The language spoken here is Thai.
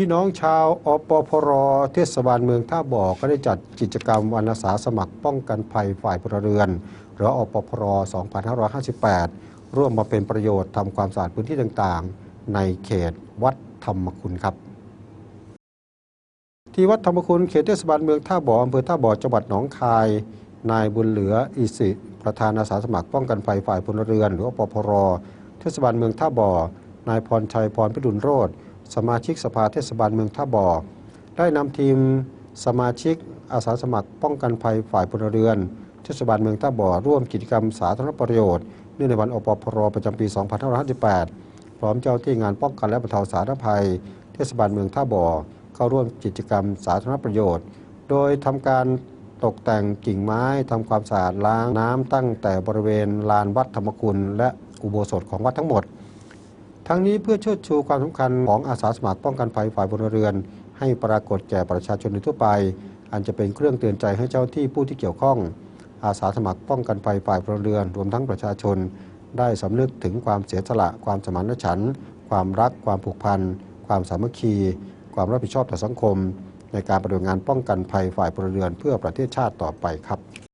พี่น้องชาวอปพรเทศบาลเมืองท่าบ่อก็ได้จัดกิจกรรมวันอาสาสมัครป้องกันภัยฝ่ายพลเรือน หรืออปพร 2558 ร่วมมาเป็นประโยชน์ทำความสะอาดพื้นที่ต่างๆ ในเขตวัดธรรมคุณครับ ที่วัดธรรมคุณเขตเทศบาลเมืองท่าบ่ออำเภอท่าบ่อจังหวัดหนองคาย นายบุญเหลืออิสิประธานอาสาสมัครป้องกันภัยฝ่ายพลเรือน หรืออปพร เทศบาลเมืองท่าบ่อนายพรชัยพรพิดุลโรธ สมาชิกสภาเทศบาลเมืองท่าบ่อ ได้นำทีมสมาชิกอาสาสมัครป้องกันภัยฝ่ายพลเรือน เทศบาลเมืองท่าบ่อ ร่วมกิจกรรมสาธารณประโยชน์เนื่องในวันอปพรประจำปี 2558 พร้อมเจ้าที่งานป้องกันและบรรเทาสาธารณภัย เทศบาลเมืองท่าบ่อ เข้าร่วมกิจกรรมสาธารณประโยชน์ โดยทำการตกแต่งกิ่งไม้ทำความสะอาดล้างน้ำตั้งแต่บริเวณลานวัดธรรมคุณและอุโบสถของวัดทั้งหมด ทั้งนี้เพื่อเชิดชูความสำคัญของอาสาสมัครป้องกันภัยฝ่ายพลเรือน ให้ปรากฏแก่ประชาชนทั่วไป อันจะเป็นเครื่องเตือนใจให้เจ้าที่ผู้ที่เกี่ยวข้อง อาสาสมัครป้องกันภัยฝ่ายพลเรือน รวมทั้งประชาชน ได้สำนึกถึงความเสียสละ ความสมานฉันท์ความรัก ความผูกพัน ความสามัคคี ความรับผิดชอบต่อสังคม ในการปฏิบัติงานป้องกันภัยฝ่ายพลเรือนเพื่อประเทศชาติต่อไปครับ